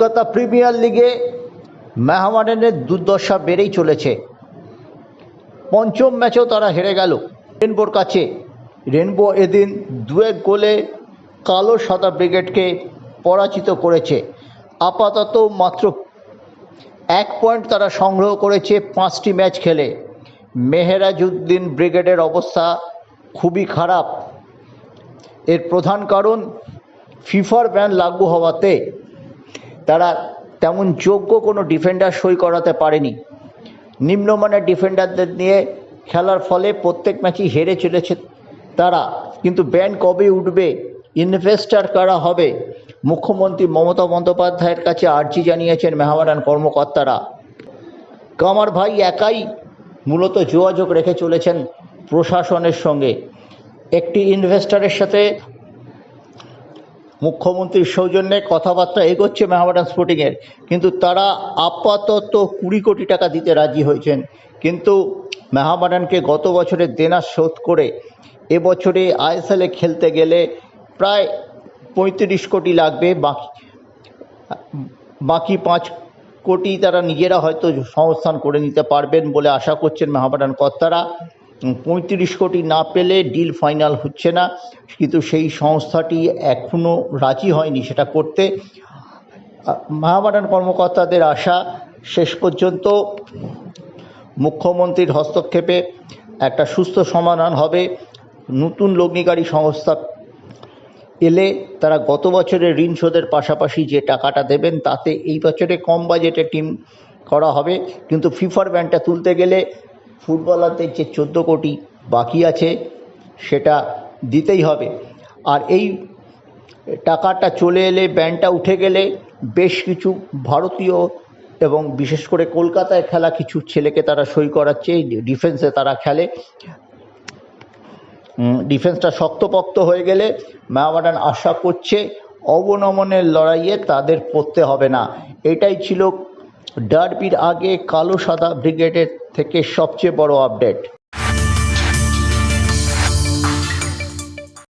Kolkata premier লিগে মেহমানের দুর্দশা বেড়েই চলেছে। পঞ্চম ম্যাচেও তারা হেরে গেল। রেনবোর কাছে। রেনবো এদিন দু গোলে কালো সাদা ব্রিগেডকে পরাজিত করেছে। আপাতত মাত্র এক পয়েন্ট তারা সংগ্রহ করেছে পাঁচটি ম্যাচ খেলে। মেহেরাজউদ্দিন ব্রিগেডের অবস্থা খুবই খারাপ। এর প্রধান কারণ ফিফার ব্যান লাগু হওয়াতে তারা তেমন যোগ্য কোনো ডিফেন্ডার সই করাতে পারেনি। নিম্নমানের ডিফেন্ডারদের নিয়ে খেলার ফলে প্রত্যেক ম্যাচই হেরে চলেছে তারা। কিন্তু ব্যান কবে উঠবে? ইনভেস্টার কারা হবে? মুখ্যমন্ত্রী মমতা বন্দ্যোপাধ্যায়ের কাছে আর্জি জানিয়েছেন মেহামারান কর্মকর্তারা। কামার ভাই একাই মূলত যোগাযোগ রেখে চলেছেন প্রশাসনের সঙ্গে। একটি ইনভেস্টারের সাথে মুখ্যমন্ত্রীর সৌজন্যে কথাবার্তা এগোচ্ছে মেহামাডান স্পোর্টিংয়ের কিন্তু তারা আপাতত কুড়ি কোটি টাকা দিতে রাজি হয়েছেন। কিন্তু মেহামাডানকে গত বছরে দেনা শোধ করে এবছরে আইএসএলে খেলতে গেলে প্রায় পঁয়ত্রিশ কোটি লাগবে, বাকি বাকি পাঁচ কোটি তারা নিজেরা হয়তো সংস্থান করে নিতে পারবেন বলে আশা করছেন মেহামাডান কর্তারা। পঁয়ত্রিশ কোটি না পেলে ডিল ফাইনাল হচ্ছে না। কিন্তু সেই সংস্থাটি এখনও রাজি হয়নি সেটা করতে। মহামারান কর্মকর্তাদের আশা শেষ পর্যন্ত মুখ্যমন্ত্রীর হস্তক্ষেপে একটা সুস্থ সমাধান হবে। নতুন লগ্নিকারী সংস্থা এলে তারা গত বছরের ঋণ শোধের পাশাপাশি যে টাকাটা দেবেন তাতে এই বছরে কম বাজেটে টিম করা হবে। কিন্তু ফিফার ব্যান্ডটা তুলতে গেলে ফুটবলারদের যে চোদ্দ কোটি বাকি আছে, সেটা দিতেই হবে। আর এই টাকাটা চলে এলে ব্যান্ডটা উঠে গেলে বেশ কিছু ভারতীয় এবং বিশেষ করে কলকাতায় খেলা কিছু ছেলেকে তারা সই করাচ্ছে ডিফেন্সে তারা খেলে। ডিফেন্সটা শক্তপোক্ত হয়ে গেলে মেহামাডান আশা করছে, অবনমনের লড়াইয়ে তাদের পড়তে হবে না। এটাই ছিল ডার্বির আগে কালো সাদা ব্রিগেডের থেকে সবচেয়ে বড় আপডেট।